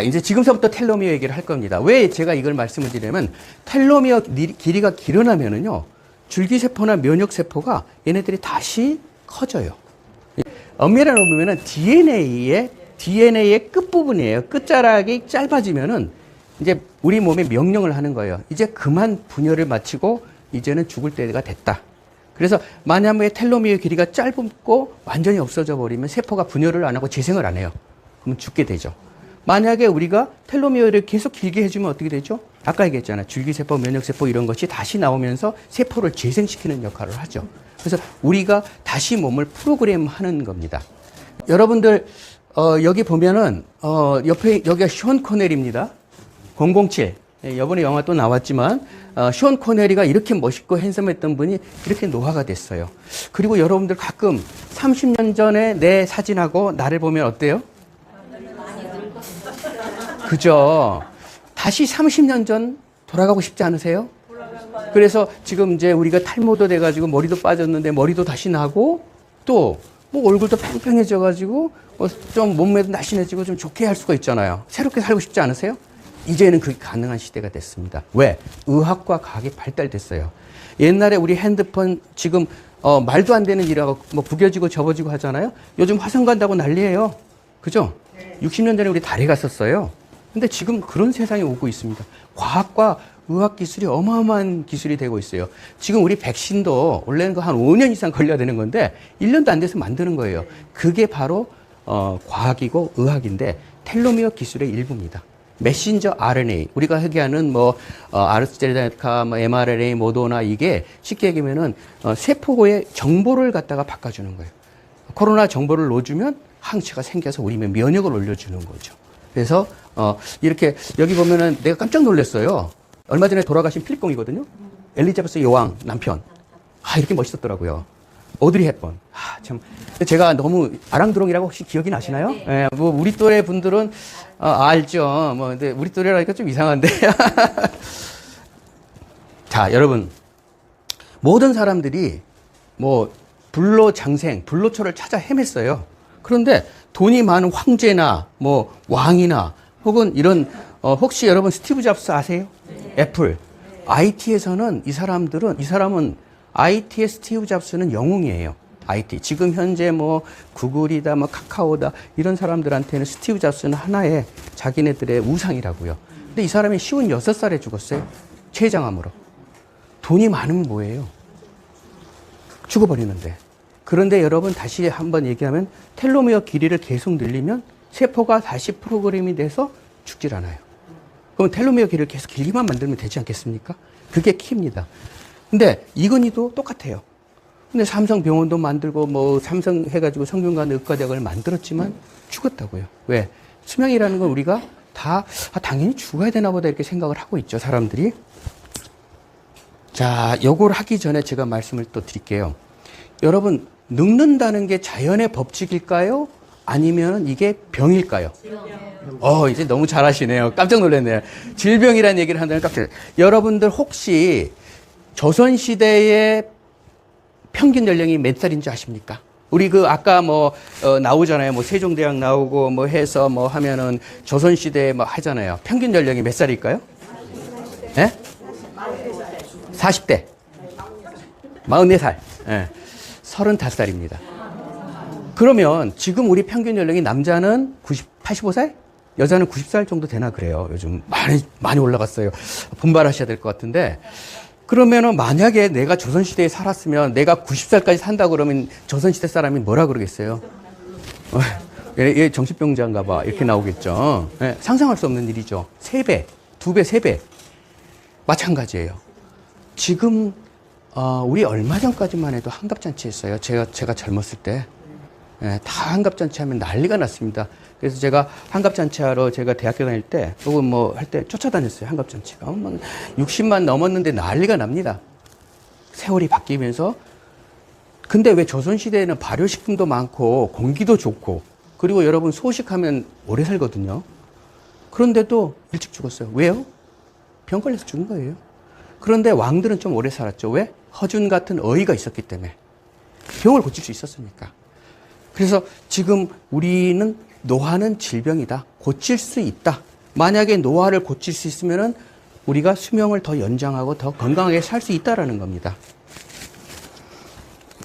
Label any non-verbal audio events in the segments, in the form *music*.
자, 이제 지금서부터 텔로미어 얘기를 할 겁니다. 왜 제가 이걸 말씀을 드리냐면 텔로미어 니- 길이가 길어나면은요. 줄기세포나 면역세포가 얘네들이 다시 커져요. 엄밀하게 보면은 DNA의 DNA의 끝부분이에요. 끝자락이 짧아지면은 이제 우리 몸에 명령을 하는 거예요. 이제 그만 분열을 마치고 이제는 죽을 때가 됐다. 그래서 만약에 텔로미어 길이가 짧고 완전히 없어져 버리면 세포가 분열을 안 하고 재생을 안 해요. 그럼 죽게 되죠. 만약에 우리가 텔로미어를 계속 길게 해주면 어떻게 되죠? 아까 얘기했잖아요. 줄기세포, 면역세포 이런 것이 다시 나오면서 세포를 재생시키는 역할을 하죠. 그래서 우리가 다시 몸을 프로그램 하는 겁니다. 여러분들, 어, 여기 보면은, 어, 옆에, 여기가 션 코넬입니다. 007. 예, 이번에 영화 또 나왔지만, 어, 션 코넬이가 이렇게 멋있고 핸섬했던 분이 이렇게 노화가 됐어요. 그리고 여러분들 가끔 30년 전에 내 사진하고 나를 보면 어때요? 그죠. 다시 30년 전 돌아가고 싶지 않으세요? 그래서 지금 이제 우리가 탈모도 돼가지고 머리도 빠졌는데 머리도 다시 나고 또 뭐 얼굴도 팽팽해져가지고 뭐좀 몸매도 날씬해지고 좀 좋게 할 수가 있잖아요. 새롭게 살고 싶지 않으세요? 이제는 그게 가능한 시대가 됐습니다. 왜? 의학과 과학이 발달됐어요. 옛날에 우리 핸드폰 지금 어, 말도 안 되는 일하고 뭐 구겨지고 접어지고 하잖아요. 요즘 화성 간다고 난리예요. 그죠? 60년 전에 우리 달에 갔었어요. 근데 지금 그런 세상이 오고 있습니다. 과학과 의학 기술이 어마어마한 기술이 되고 있어요. 지금 우리 백신도 원래는 그 한 5년 이상 걸려야 되는 건데 1년도 안 돼서 만드는 거예요. 그게 바로 어, 과학이고 의학인데 텔로미어 기술의 일부입니다. 메신저 RNA 우리가 얘기하는 뭐 어, 아르스테르카, 뭐 mRNA, 모더나 이게 쉽게 얘기하면은 어, 세포의 정보를 갖다가 바꿔주는 거예요. 코로나 정보를 넣어주면 항체가 생겨서 우리 면역을 올려주는 거죠. 그래서 어, 이렇게 여기 보면은 내가 깜짝 놀랐어요. 얼마 전에 돌아가신 필립공이거든요. 엘리자베스 여왕 남편. 아 이렇게 멋있었더라고요. 오드리 헵번. 아, 참. 제가 너무 아랑드롱이라고 혹시 기억이 나시나요? 예, 뭐, 우리 또래 분들은, 어, 알죠. 뭐, 근데 우리 또래라니까 좀 이상한데. *laughs* 자, 여러분. 모든 사람들이 뭐, 불로 장생, 불로초를 찾아 헤맸어요. 그런데 돈이 많은 황제나 뭐, 왕이나 혹은 이런, 어, 혹시 여러분 스티브 잡스 아세요? 애플. IT에서는 이 사람들은, 이 사람은 IT의 스티브 잡스는 영웅이에요. IT. 지금 현재 뭐 구글이다, 뭐 카카오다 이런 사람들한테는 스티브 잡스는 하나의 자기네들의 우상이라고요. 근데 이 사람이 쉬운 여섯 살에 죽었어요. 췌장암으로. 돈이 많으면 뭐예요? 죽어버리는데. 그런데 여러분 다시 한번 얘기하면 텔로미어 길이를 계속 늘리면 세포가 다시 프로그램이 돼서 죽질 않아요. 그럼 텔로미어 길이를 계속 길게만 만들면 되지 않겠습니까? 그게 키입니다. 근데 이건희도 똑같아요. 근데 삼성 병원도 만들고 뭐 삼성 해가지고 성균관 의과대학을 만들었지만 죽었다고요. 왜? 수명이라는 건 우리가 다 아, 당연히 죽어야 되나 보다 이렇게 생각을 하고 있죠. 사람들이. 자, 요걸 하기 전에 제가 말씀을 또 드릴게요. 여러분, 늙는다는 게 자연의 법칙일까요? 아니면 이게 병일까요? 어, 이제 너무 잘하시네요. 깜짝 놀랐네요. 질병이라는 얘기를 한다면 깜짝 놀랐어요. 여러분들 혹시 조선시대의 평균 연령이 몇 살인 줄 아십니까? 우리 그 아까 뭐 어, 나오잖아요. 뭐 세종대왕 나오고 뭐 해서 뭐 하면은 조선시대에 뭐 하잖아요. 평균 연령이 몇 살일까요? 예? 40대. 44살. 예. 35살입니다. 그러면 지금 우리 평균 연령이 남자는 90, 85살? 여자는 90살 정도 되나 그래요. 요즘 많이, 많이 올라갔어요. 분발하셔야 될 것 같은데. 그러면은 만약에 내가 조선시대에 살았으면 내가 90살까지 산다 그러면 조선시대 사람이 뭐라 그러겠어요? 어, 얘, 얘 정신병자인가 봐. 이렇게 나오겠죠. 예, 상상할 수 없는 일이죠. 세배두배세 배 마찬가지예요. 지금 어, 우리 얼마 전까지만 해도 한갑잔치 했어요. 제가 제가 젊었을 때. 예, 다 한갑잔치 하면 난리가 났습니다. 그래서 제가 한갑잔치 하러 제가 대학교 다닐 때, 혹은 뭐 할 때 쫓아다녔어요. 한갑잔치가. 어, 막 60만 넘었는데 난리가 납니다. 세월이 바뀌면서. 근데 왜 조선시대에는 발효식품도 많고, 공기도 좋고, 그리고 여러분 소식하면 오래 살거든요. 그런데도 일찍 죽었어요. 왜요? 병 걸려서 죽은 거예요. 그런데 왕들은 좀 오래 살았죠. 왜? 허준 같은 어이가 있었기 때문에. 병을 고칠 수 있었으니까. 그래서 지금 우리는 노화는 질병이다. 고칠 수 있다. 만약에 노화를 고칠 수 있으면은 우리가 수명을 더 연장하고 더 건강하게 살 수 있다라는 겁니다.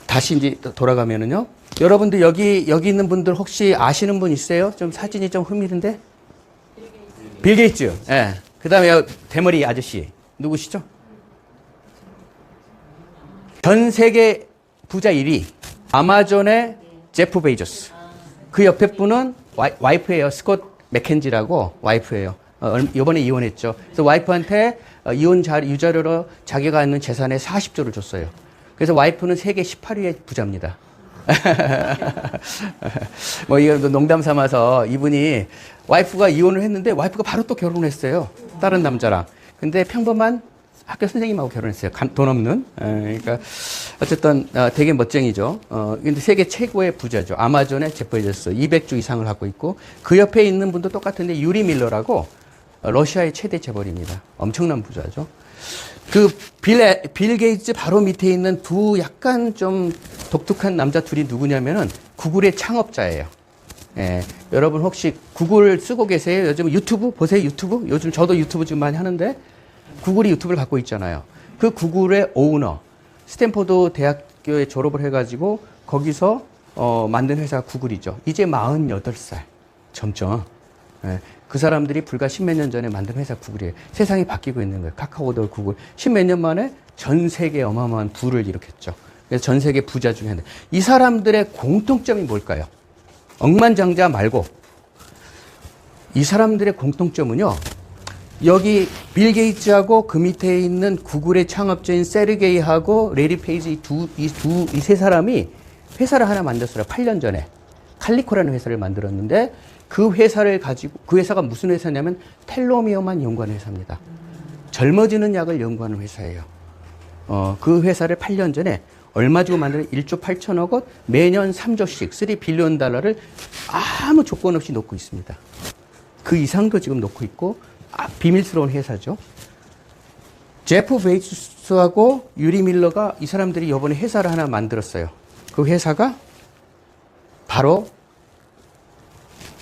다시 이제 또 돌아가면은요. 여러분들 여기 여기 있는 분들 혹시 아시는 분 있어요? 좀 사진이 좀 흥미진데? 빌 게이츠. 예. 그다음에 대머리 아저씨 누구시죠? 전 세계 부자 1위 아마존의 제프 베이조스. 그 옆에 분은 와이, 와이 프예요. 스콧 맥켄지라고 와이프예요. 어, 얼- 이번에 이혼했죠. 그래서 와이프한테 어, 이혼 자, 유자료로 자기가 있는 재산의 40조를 줬어요. 그래서 와이프는 세계 18위의 부자입니다. *laughs* 뭐 이거 농담 삼아서 이분이 와이프가 이혼을 했는데 와이프가 바로 또 결혼했어요. 다른 남자랑. 근데 평범한 학교 선생님하고 결혼했어요. 간- 돈 없는. 에, 그러니까 어쨌든 어, 되게 멋쟁이죠. 어, 근데 세계 최고의 부자죠. 아마존의 베조스 200주 이상을 갖고 있고 그 옆에 있는 분도 똑같은데 유리 밀러라고 어, 러시아의 최대 재벌입니다. 엄청난 부자죠. 그 빌, 빌 게이츠 바로 밑에 있는 두 약간 좀 독특한 남자 둘이 누구냐면은 구글의 창업자예요. 예, 여러분 혹시 구글 쓰고 계세요? 요즘 유튜브 보세요 유튜브? 요즘 저도 유튜브 좀 많이 하는데 구글이 유튜브를 갖고 있잖아요. 그 구글의 오너 스탠포드 대학교에 졸업을 해가지고 거기서 어, 만든 회사가 구글이죠. 이제 48살 점점 예, 그 사람들이 불과 십몇 년 전에 만든 회사 구글이에요. 세상이 바뀌고 있는 거예요. 카카오도 구글. 십몇 년 만에 전 세계 어마어마한 부를 일으켰죠. 그래서 전 세계 부자 중에 하나. 이 사람들의 공통점이 뭘까요? 억만장자 말고 이 사람들의 공통점은요. 여기 빌 게이츠하고 그 밑에 있는 구글의 창업자인 세르게이하고 레리 페이지 이 두 이 두 이 세 사람이 회사를 하나 만들었어요. 8년 전에 칼리코라는 회사를 만들었는데 그 회사를 가지고 그 회사가 무슨 회사냐면 텔로미어만 연구하는 회사입니다. 젊어지는 약을 연구하는 회사예요. 어, 그 회사를 8년 전에 얼마 주고 만드는 1조 8천억 원 매년 3조씩 3 빌리언 달러를 아무 조건 없이 놓고 있습니다. 그 이상도 지금 놓고 있고 아, 비밀스러운 회사죠. 제프 베이스하고 유리 밀러가 이 사람들이 이번에 회사를 하나 만들었어요. 그 회사가 바로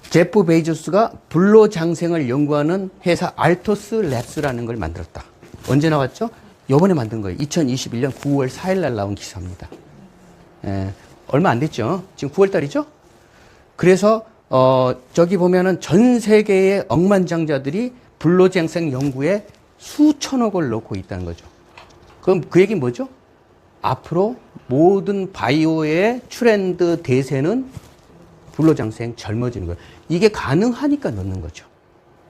제프 베이조스가 불로 장생을 연구하는 회사 알토스 랩스라는 걸 만들었다. 언제 나왔죠? 요번에 만든 거예요. 2021년 9월 4일 날 나온 기사입니다. 예, 얼마 안 됐죠? 지금 9월 달이죠? 그래서 어, 저기 보면은 전 세계의 억만장자들이 불로장생 연구에 수천억을 넣고 있다는 거죠. 그럼 그 얘기 뭐죠? 앞으로 모든 바이오의 트렌드 대세는 불로장생 젊어지는 거예요. 이게 가능하니까 넣는 거죠.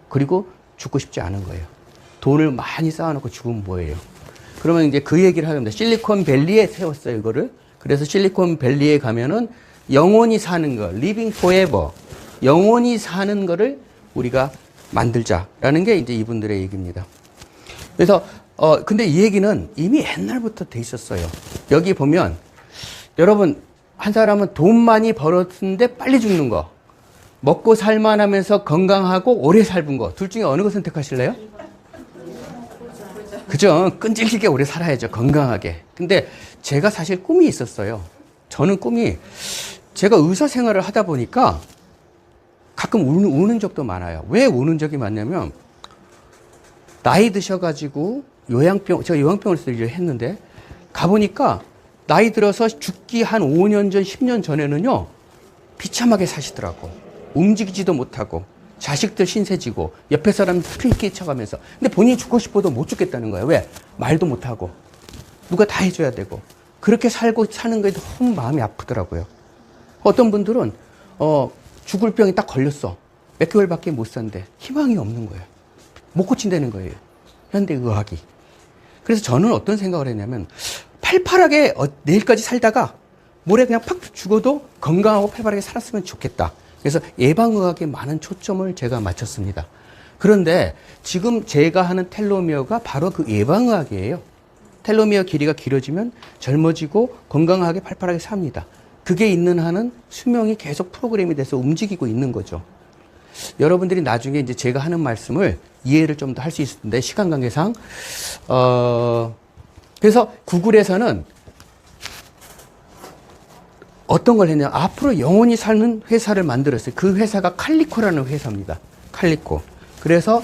그리고 죽고 싶지 않은 거예요. 돈을 많이 쌓아놓고 죽으면 뭐예요? 그러면 이제 그 얘기를 하면 됩니다. 실리콘밸리에 세웠어요, 이거를. 그래서 실리콘밸리에 가면은 영원히 사는 거, living forever. 영원히 사는 거를 우리가 만들자라는 게 이제 이분들의 얘기입니다. 그래서, 어, 근데 이 얘기는 이미 옛날부터 돼 있었어요. 여기 보면, 여러분, 한 사람은 돈 많이 벌었는데 빨리 죽는 거. 먹고 살만하면서 건강하고 오래 살은 거. 둘 중에 어느 거 선택하실래요? 그죠? 끈질기게 오래 살아야죠. 건강하게. 근데 제가 사실 꿈이 있었어요. 저는 꿈이 제가 의사 생활을 하다 보니까 가끔 우는, 우는 적도 많아요. 왜 우는 적이 많냐면 나이 드셔가지고 요양병, 제가 요양병원에서 일을 했는데 가보니까 나이 들어서 죽기 한 5년 전, 10년 전에는요 비참하게 사시더라고. 움직이지도 못하고 자식들 신세지고 옆에 사람 피끼 쳐가면서 근데 본인이 죽고 싶어도 못 죽겠다는 거예요. 왜? 말도 못하고 누가 다 해줘야 되고 그렇게 살고 사는 거에 너무 마음이 아프더라고요. 어떤 분들은 어 죽을 병이 딱 걸렸어. 몇 개월밖에 못 산대. 희망이 없는 거예요. 못 고친다는 거예요. 현대 의학이. 그래서 저는 어떤 생각을 했냐면 팔팔하게 어, 내일까지 살다가 모레 그냥 팍 죽어도 건강하고 팔팔하게 살았으면 좋겠다. 그래서 예방의학에 많은 초점을 제가 맞췄습니다. 그런데 지금 제가 하는 텔로미어가 바로 그 예방의학이에요. 텔로미어 길이가 길어지면 젊어지고 건강하게 팔팔하게 삽니다. 그게 있는 한은 수명이 계속 프로그램이 돼서 움직이고 있는 거죠. 여러분들이 나중에 이제 제가 하는 말씀을 이해를 좀 더 할 수 있을 텐데 시간 관계상 어 그래서 구글에서는 어떤 걸 했냐? 앞으로 영원히 사는 회사를 만들었어요. 그 회사가 칼리코라는 회사입니다. 칼리코. 그래서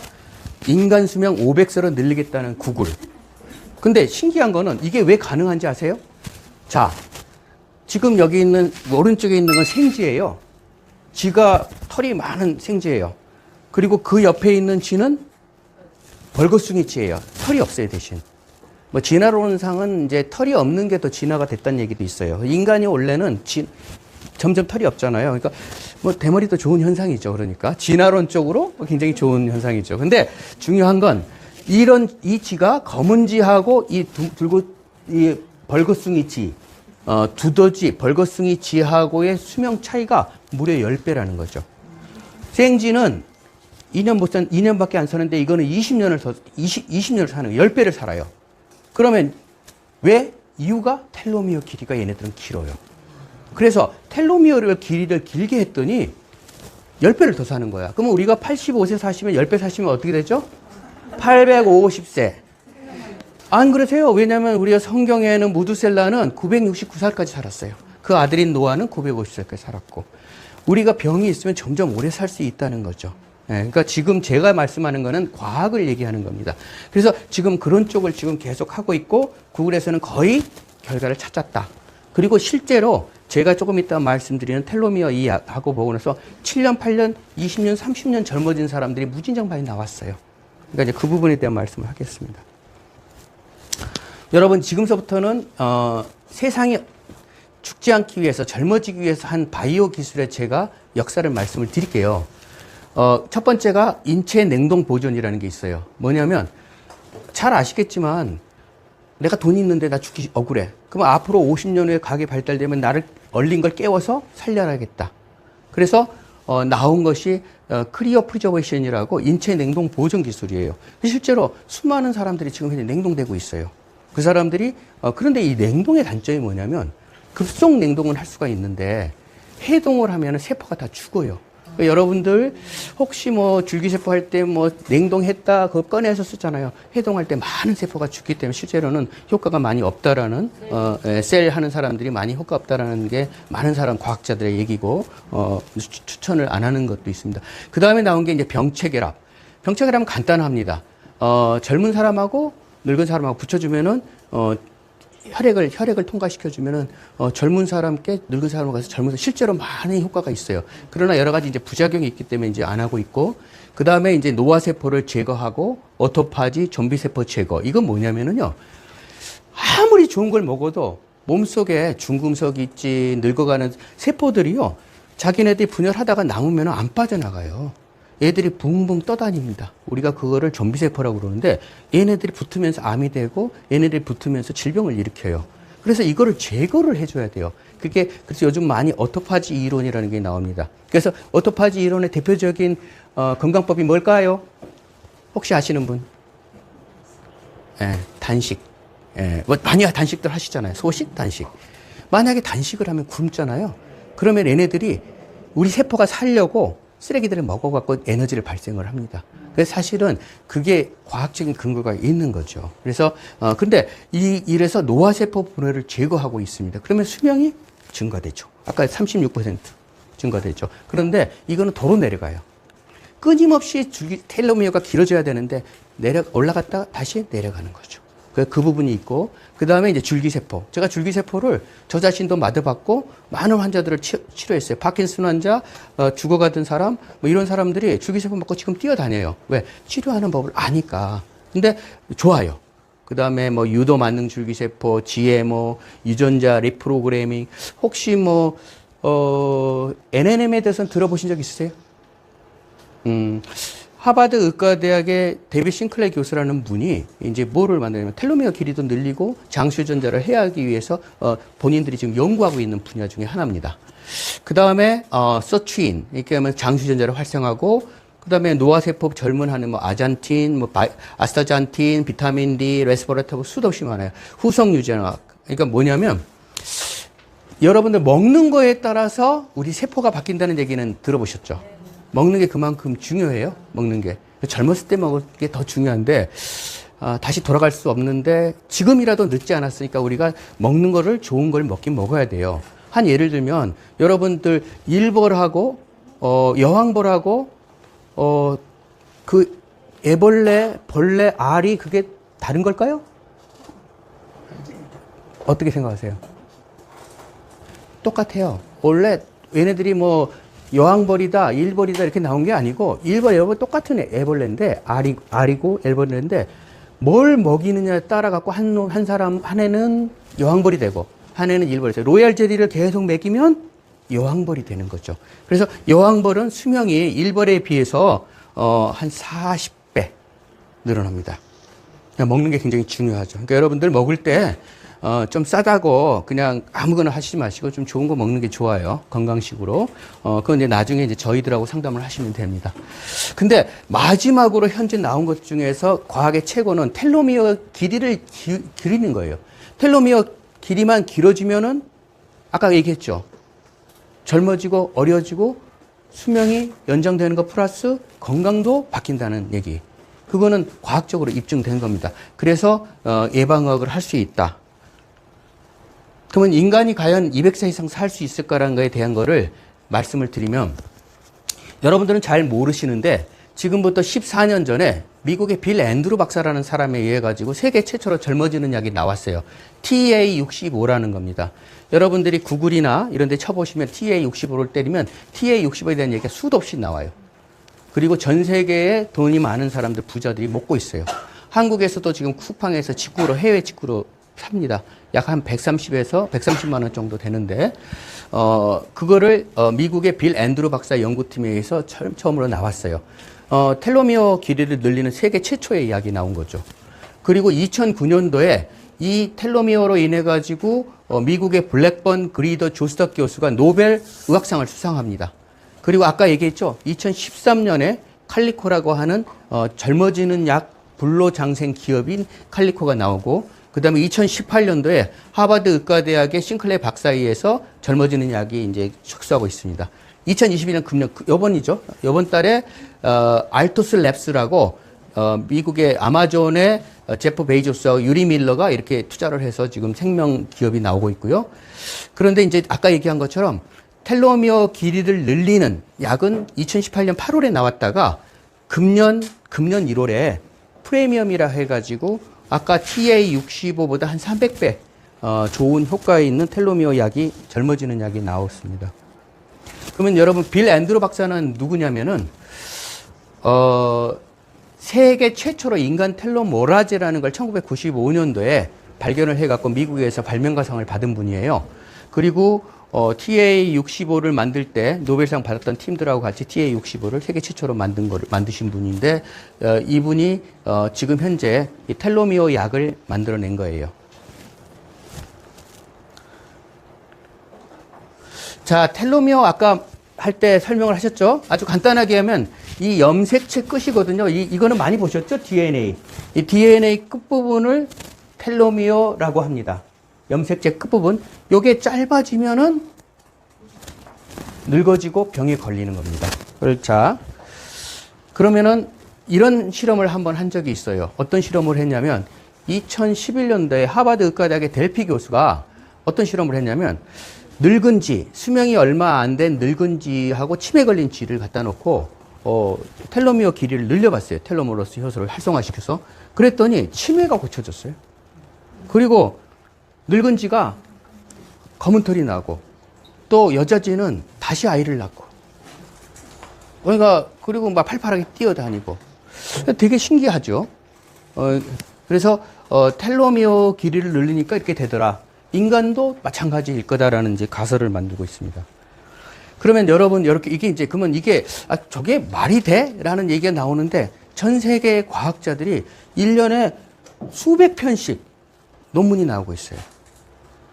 인간 수명 500세로 늘리겠다는 구글. 근데 신기한 거는 이게 왜 가능한지 아세요? 자, 지금 여기 있는 오른쪽에 있는 건 생쥐예요. 쥐가 털이 많은 생쥐예요. 그리고 그 옆에 있는 쥐는 벌거숭이 쥐예요. 털이 없어요 대신. 뭐 진화론상은 이제 털이 없는 게 더 진화가 됐다는 얘기도 있어요. 인간이 원래는 진, 점점 털이 없잖아요. 그러니까 뭐 대머리도 좋은 현상이죠. 그러니까 진화론적으로 굉장히 좋은 현상이죠. 근데 중요한 건 이런 이 쥐가 검은 쥐하고 이 두, 들고 이 벌거숭이 쥐, 어, 두더지, 벌거숭이 쥐하고의 수명 차이가 무려 10배라는 거죠. 생쥐는 2년 못 산, 2년밖에 안 사는데 이거는 20년을 더, 20, 20년을 사는 거예요. 10배를 살아요. 그러면 왜? 이유가 텔로미어 길이가 얘네들은 길어요. 그래서 텔로미어를 길이를 길게 했더니 10배를 더 사는 거야. 그러면 우리가 85세 사시면 10배 사시면 어떻게 되죠? 850세. 안 그러세요? 왜냐면 우리가 성경에는 무두셀라는 969살까지 살았어요. 그 아들인 노아는 950살까지 살았고. 우리가 병이 있으면 점점 오래 살 수 있다는 거죠. 예, 그러니까 지금 제가 말씀하는 거는 과학을 얘기하는 겁니다. 그래서 지금 그런 쪽을 지금 계속 하고 있고 구글에서는 거의 결과를 찾았다. 그리고 실제로 제가 조금 이따 말씀드리는 텔로미어 이 하고 보고 나서 7년, 8년, 20년, 30년 젊어진 사람들이 무진장 많이 나왔어요. 그러니까 이제 그 부분에 대한 말씀을 하겠습니다. 여러분 지금서부터는 어, 세상이 죽지 않기 위해서 젊어지기 위해서 한 바이오 기술의 제가 역사를 말씀을 드릴게요. 어, 첫 번째가 인체 냉동 보존이라는 게 있어요. 뭐냐면 잘 아시겠지만 내가 돈이 있는데 나 죽기 억울해. 그럼 앞으로 50년 후에 가게 발달되면 나를 얼린 걸 깨워서 살려야겠다. 그래서 어, 나온 것이 어, 크리어 프리저베이션이라고 인체 냉동 보존 기술이에요. 실제로 수많은 사람들이 지금 현재 냉동되고 있어요. 그 사람들이 어, 그런데 이 냉동의 단점이 뭐냐면 급속 냉동을 할 수가 있는데 해동을 하면 세포가 다 죽어요. 그러니까 여러분들 혹시 뭐 줄기세포 할 때 뭐 냉동했다 그거 꺼내서 쓰잖아요. 해동할 때 많은 세포가 죽기 때문에 실제로는 효과가 많이 없다라는 어, 에, 셀 하는 사람들이 많이 효과 없다라는 게 많은 사람 과학자들의 얘기고 어, 추- 추천을 안 하는 것도 있습니다. 그 다음에 나온 게 이제 병체결합. 병체결합은 간단합니다. 어, 젊은 사람하고 늙은 사람하고 붙여주면은 어, 혈액을 혈액을 통과시켜 주면은 어, 젊은 사람께 늙은 사람을 가서 젊은 사람 실제로 많은 효과가 있어요. 그러나 여러 가지 이제 부작용이 있기 때문에 이제 안 하고 있고 그 다음에 이제 노화 세포를 제거하고 오토파지 좀비 세포 제거 이건 뭐냐면은요 아무리 좋은 걸 먹어도 몸 속에 중금속이 있지 늙어가는 세포들이요 자기네들이 분열하다가 남으면 안 빠져나가요. 얘들이 붕붕 떠다닙니다. 우리가 그거를 좀비세포라고 그러는데 얘네들이 붙으면서 암이 되고 얘네들이 붙으면서 질병을 일으켜요. 그래서 이거를 제거를 해줘야 돼요. 그게 그래서 요즘 많이 오토파지 이론이라는 게 나옵니다. 그래서 오토파지 이론의 대표적인 어, 건강법이 뭘까요? 혹시 아시는 분? 예, 단식. 예, 뭐 많이 단식들 하시잖아요. 소식, 단식. 만약에 단식을 하면 굶잖아요. 그러면 얘네들이 우리 세포가 살려고 쓰레기들을 먹어갖고 에너지를 발생을 합니다. 그래서 사실은 그게 과학적인 근거가 있는 거죠. 그래서 어 근데 이 이래서 노화 세포 분해를 제거하고 있습니다. 그러면 수명이 증가되죠. 아까 36% 증가되죠. 그런데 이거는 도로 내려가요. 끊임없이 줄기 텔로미어가 길어져야 되는데 내려 올라갔다 다시 내려가는 거죠. 그, 그 부분이 있고 그 다음에 이제 줄기세포. 제가 줄기세포를 저 자신도 맞아봤고 많은 환자들을 치, 치료했어요. 파킨슨 환자, 어, 죽어가던 사람 뭐 이런 사람들이 줄기세포 맞고 지금 뛰어다녀요. 왜? 치료하는 법을 아니까. 근데 좋아요. 그 다음에 뭐 유도 만능 줄기세포, GMO, 유전자 리프로그래밍 혹시 뭐 어, NNM에 대해서는 들어보신 적 있으세요? 음, 하버드 의과대학의 데비 싱클레 교수라는 분이 이제 뭐를 만드냐면 텔로미어 길이도 늘리고 장수 유전자를 해하기 위해서 어, 본인들이 지금 연구하고 있는 분야 중에 하나입니다. 그 다음에 어, 서추인 이렇게 하면 장수 유전자를 활성하고 그 다음에 노화세포 젊은 하는 뭐 아잔틴, 뭐 바이- 아스타잔틴, 비타민 D, 레스버레터브 수도 없이 많아요. 후성 유전학. 그러니까 뭐냐면 여러분들 먹는 거에 따라서 우리 세포가 바뀐다는 얘기는 들어보셨죠? 먹는 게 그만큼 중요해요. 먹는 게 젊었을 때 먹을 게 더 중요한데 아, 다시 돌아갈 수 없는데 지금이라도 늦지 않았으니까 우리가 먹는 거를 좋은 걸 먹긴 먹어야 돼요. 한 예를 들면 여러분들 일벌하고 어, 여왕벌하고 어, 그 애벌레, 벌레, 알이 그게 다른 걸까요? 어떻게 생각하세요? 똑같아요. 원래 얘네들이 뭐 여왕벌이다, 일벌이다 이렇게 나온 게 아니고 일벌, 여벌 똑같은 애벌레인데 알이, 알이고 애벌레인데 뭘 먹이느냐에 따라 갖고 한, 놈- 한 사람 한 해는 여왕벌이 되고 한 해는 일벌이 되고 로얄 젤리를 계속 먹이면 여왕벌이 되는 거죠. 그래서 여왕벌은 수명이 일벌에 비해서 어, 한 40배 늘어납니다. 그냥 먹는 게 굉장히 중요하죠. 그러니까 여러분들 먹을 때, 어, 좀 싸다고 그냥 아무거나 하시지 마시고 좀 좋은 거 먹는 게 좋아요. 건강식으로. 어, 그건 이제 나중에 이제 저희들하고 상담을 하시면 됩니다. 근데 마지막으로 현재 나온 것 중에서 과학의 최고는 텔로미어 길이를 기, 길이는 거예요. 텔로미어 길이만 길어지면은 아까 얘기했죠. 젊어지고 어려지고 수명이 연장되는 것 플러스 건강도 바뀐다는 얘기. 그거는 과학적으로 입증된 겁니다. 그래서 어, 예방학을 할 수 있다. 그러면 인간이 과연 200세 이상 살 수 있을까라는 거에 대한 거를 말씀을 드리면 여러분들은 잘 모르시는데 지금부터 14년 전에 미국의 빌 앤드루 박사라는 사람에 의해 가지고 세계 최초로 젊어지는 약이 나왔어요. TA65라는 겁니다. 여러분들이 구글이나 이런 데 쳐보시면 TA65를 때리면 TA65에 대한 얘기가 수도 없이 나와요. 그리고 전 세계에 돈이 많은 사람들, 부자들이 먹고 있어요. 한국에서도 지금 쿠팡에서 직구로, 해외 직구로 삽니다. 약 한 130에서 130만 원 정도 되는데, 어, 그거를, 어, 미국의 빌 앤드루 박사 연구팀에 의해서 처- 처음 으로 나왔어요. 어, 텔로미어 길이를 늘리는 세계 최초의 이야기 나온 거죠. 그리고 2009년도에 이 텔로미어로 인해 가지고 어, 미국의 블랙번 그리더 조스터 교수가 노벨 의학상을 수상합니다. 그리고 아까 얘기했죠. 2013년에 칼리코라고 하는 어, 젊어지는 약 불로장생 기업인 칼리코가 나오고 그 다음에 2018년도에 하버드 의과대학의 싱클레 박사에 의해서 젊어지는 약이 이제 축소하고 있습니다. 2021년 금년 그- 요번이죠. 요번 달에 어, 알토스 랩스라고 어, 미국의 아마존의 어, 제프 베이조스와 유리 밀러가 이렇게 투자를 해서 지금 생명 기업이 나오고 있고요. 그런데 이제 아까 얘기한 것처럼 텔로미어 길이를 늘리는 약은 2018년 8월에 나왔다가 금년 금년 1월에 프리미엄이라 해가지고 아까 TA65보다 한 300배 어, 좋은 효과에 있는 텔로미어 약이 젊어지는 약이 나왔습니다. 그러면 여러분 빌 앤드루 박사는 누구냐면은 어, 세계 최초로 인간 텔로모라제라는 걸 1995년도에 발견을 해갖고 미국에서 발명가상을 받은 분이에요. 그리고 어, TA65를 만들 때 노벨상 받았던 팀들하고 같이 TA65를 세계 최초로 만든 거를 만드신 분인데 어, 이분이 어, 지금 현재 이 텔로미어 약을 만들어낸 거예요. 자, 텔로미어 아까 할 때 설명을 하셨죠? 아주 간단하게 하면 이 염색체 끝이거든요. 이, 이거는 많이 보셨죠? DNA. 이 DNA 끝부분을 텔로미어라고 합니다. 염색체 끝부분. 요게 짧아지면은 늙어지고 병에 걸리는 겁니다. 자, 그러면은 이런 실험을 한번 한 적이 있어요. 어떤 실험을 했냐면 2011년도에 하버드 의과대학의 델피 교수가 어떤 실험을 했냐면 늙은 쥐, 수명이 얼마 안 된 늙은 쥐하고 치매 걸린 쥐를 갖다 놓고 어, 텔로미어 길이를 늘려봤어요. 텔로모러스 효소를 활성화시켜서. 그랬더니 치매가 고쳐졌어요. 그리고 늙은 쥐가 검은 털이 나고 또 여자 쥐는 다시 아이를 낳고 그러니까 그리고 막 팔팔하게 뛰어다니고 되게 신기하죠. 어, 그래서 어, 텔로미어 길이를 늘리니까 이렇게 되더라. 인간도 마찬가지일 거다라는 이제 가설을 만들고 있습니다. 그러면 여러분 이렇게 이게 이제 그러면 이게 아 저게 말이 돼?라는 얘기가 나오는데 전 세계 과학자들이 1년에 수백 편씩 논문이 나오고 있어요.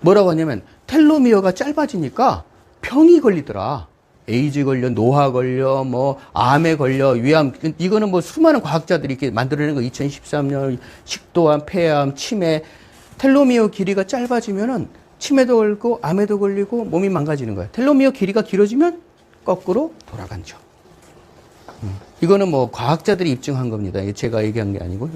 뭐라고 하냐면 텔로미어가 짧아지니까 병이 걸리더라. 에이즈 걸려, 노화 걸려, 뭐 암에 걸려, 위암 이거는 뭐 수많은 과학자들이 이렇게 만들어낸 거 2013년 식도암, 폐암, 치매 텔로미어 길이가 짧아지면은 치매도 걸고 암에도 걸리고 몸이 망가지는 거예요. 텔로미어 길이가 길어지면 거꾸로 돌아간죠. 음. 이거는 뭐 과학자들이 입증한 겁니다. 제가 얘기한 게 아니고.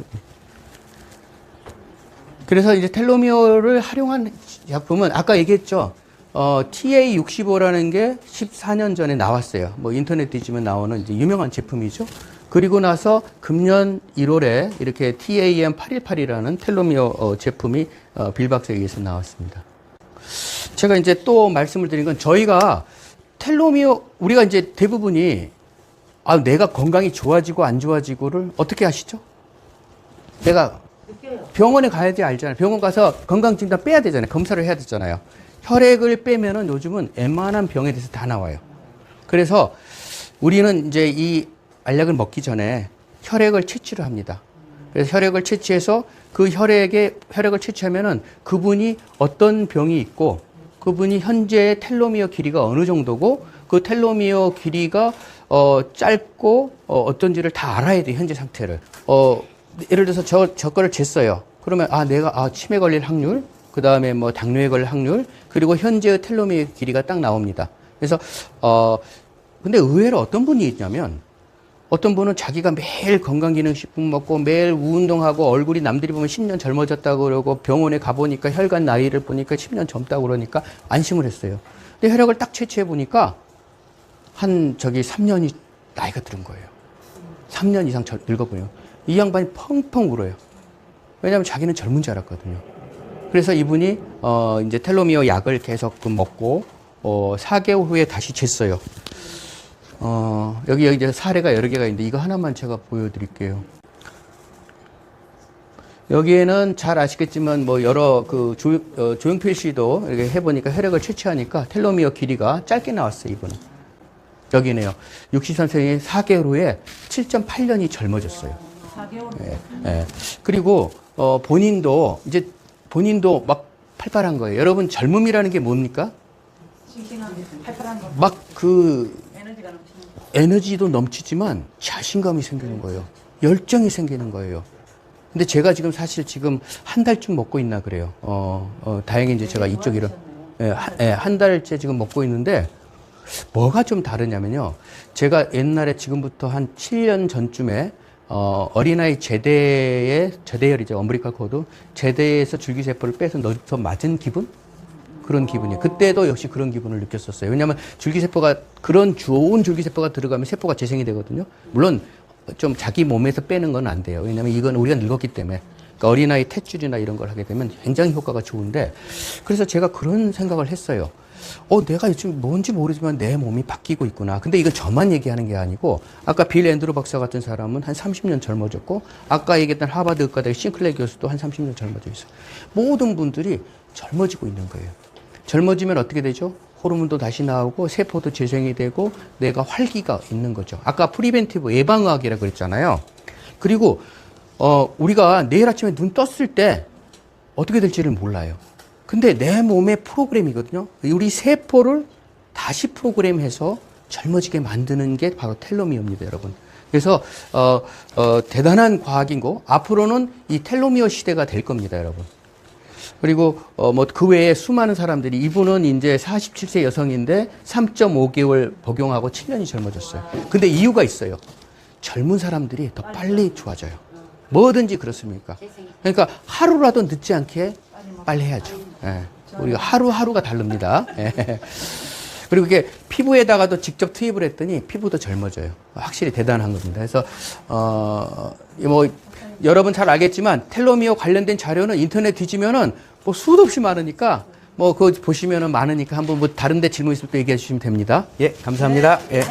그래서 이제 텔로미어를 활용한 약품은 아까 얘기했죠. 어, TA65라는 게 14년 전에 나왔어요. 뭐 인터넷 뒤지면 나오는 유명한 제품이죠. 그리고 나서 금년 1월에 이렇게 TAM818이라는 텔로미어 어, 제품이 어, 빌박스에 의해서 나왔습니다. 제가 이제 또 말씀을 드린 건 저희가 텔로미어 우리가 이제 대부분이 아 내가 건강이 좋아지고 안 좋아지고를 어떻게 아시죠? 내가 병원에 가야 지 알잖아요. 병원 가서 건강진단 빼야 되잖아요. 검사를 해야 되잖아요. 혈액을 빼면은 요즘은 웬만한 병에 대해서 다 나와요. 그래서 우리는 이제 이 알약을 먹기 전에 혈액을 채취를 합니다. 그래서 혈액을 채취해서 그 혈액에 혈액을 채취하면은 그분이 어떤 병이 있고 그분이 현재 텔로미어 길이가 어느 정도고 그 텔로미어 길이가 어 짧고 어 어떤지를 다 알아야 돼 현재 상태를. 어 예를 들어서 저, 저 거를 쟀어요. 그러면 아 내가 아 치매 걸릴 확률, 그 다음에 뭐 당뇨에 걸릴 확률, 그리고 현재의 텔로미어 길이가 딱 나옵니다. 그래서 어 근데 의외로 어떤 분이 있냐면 어떤 분은 자기가 매일 건강기능식품 먹고 매일 운동하고 얼굴이 남들이 보면 10년 젊어졌다고 그러고 병원에 가보니까 혈관 나이를 보니까 10년 젊다고 그러니까 안심을 했어요. 근데 혈액을 딱 채취해 보니까 한 저기 3년이 나이가 들은 거예요. 3년 이상 절- 늙어 보여요. 이 양반이 펑펑 울어요. 왜냐하면 자기는 젊은 줄 알았거든요. 그래서 이분이 어 이제 텔로미어 약을 계속 그 먹고 어 4개월 후에 다시 쟀어요. 어 여기 여기 사례가 여러 개가 있는데 이거 하나만 제가 보여드릴게요. 여기에는 잘 아시겠지만 뭐 여러 그 조, 어, 조용필 씨도 이렇게 해보니까 혈액을 채취하니까 텔로미어 길이가 짧게 나왔어요 이분은. 여기네요. 63세의 4개월 후에 7.8년이 젊어졌어요. 4개월 예, 예. 그리고 어, 본인도 이제 본인도 막 팔팔한 거예요. 여러분 젊음이라는 게 뭡니까? 싱싱한 팔팔한 거 막그 에너지가 넘치는 거 에너지도 넘치지만 자신감이 생기는 거예요. 열정이 생기는 거예요. 근데 제가 지금 사실 지금 한 달쯤 먹고 있나 그래요. 어, 어 다행히 이제 제가 이쪽 이런 예, 한, 예, 한 달째 지금 먹고 있는데 뭐가 좀 다르냐면요. 제가 옛날에 지금부터 한 7년 전쯤에 어, 어린아이 제대에 제대열이죠. 엄브리칼 코드 제대에서 줄기세포를 빼서 넣어서 맞은 기분? 그런 기분이에요. 그때도 역시 그런 기분을 느꼈었어요. 왜냐하면 줄기세포가 그런 좋은 줄기세포가 들어가면 세포가 재생이 되거든요. 물론 좀 자기 몸에서 빼는 건 안 돼요. 왜냐하면 이건 우리가 늙었기 때문에 그러니까 어린아이 탯줄이나 이런 걸 하게 되면 굉장히 효과가 좋은데 그래서 제가 그런 생각을 했어요. 어, 내가 요즘 뭔지 모르지만 내 몸이 바뀌고 있구나. 근데 이건 저만 얘기하는 게 아니고 아까 빌 앤드루 박사 같은 사람은 한 30년 젊어졌고 아까 얘기했던 하버드 의과대 싱클레 교수도 한 30년 젊어져 있어요. 모든 분들이 젊어지고 있는 거예요. 젊어지면 어떻게 되죠? 호르몬도 다시 나오고 세포도 재생이 되고 내가 활기가 있는 거죠. 아까 프리벤티브 예방의학이라 그랬잖아요. 그리고 어 우리가 내일 아침에 눈 떴을 때 어떻게 될지를 몰라요. 근데 내 몸의 프로그램이거든요. 우리 세포를 다시 프로그램해서 젊어지게 만드는 게 바로 텔로미어입니다, 여러분. 그래서 어, 어, 대단한 과학이고 앞으로는 이 텔로미어 시대가 될 겁니다, 여러분. 그리고 어 뭐 그 외에 수많은 사람들이 이분은 이제 47세 여성인데 3.5개월 복용하고 7년이 젊어졌어요. 근데 이유가 있어요. 젊은 사람들이 더 빨리 좋아져요. 뭐든지 그렇습니까? 그러니까 하루라도 늦지 않게 빨리 해야죠. 예. 우리가 하루하루가 다릅니다. 예. 그리고 이게 피부에다가도 직접 투입을 했더니 피부도 젊어져요. 확실히 대단한 겁니다. 그래서 어 뭐 여러분 잘 알겠지만 텔로미어 관련된 자료는 인터넷 뒤지면은 뭐 수도 없이 많으니까 뭐 그거 보시면은 많으니까 한번 뭐 다른 데 질문 있으면 또 얘기해 주시면 됩니다. 예, 감사합니다. 예.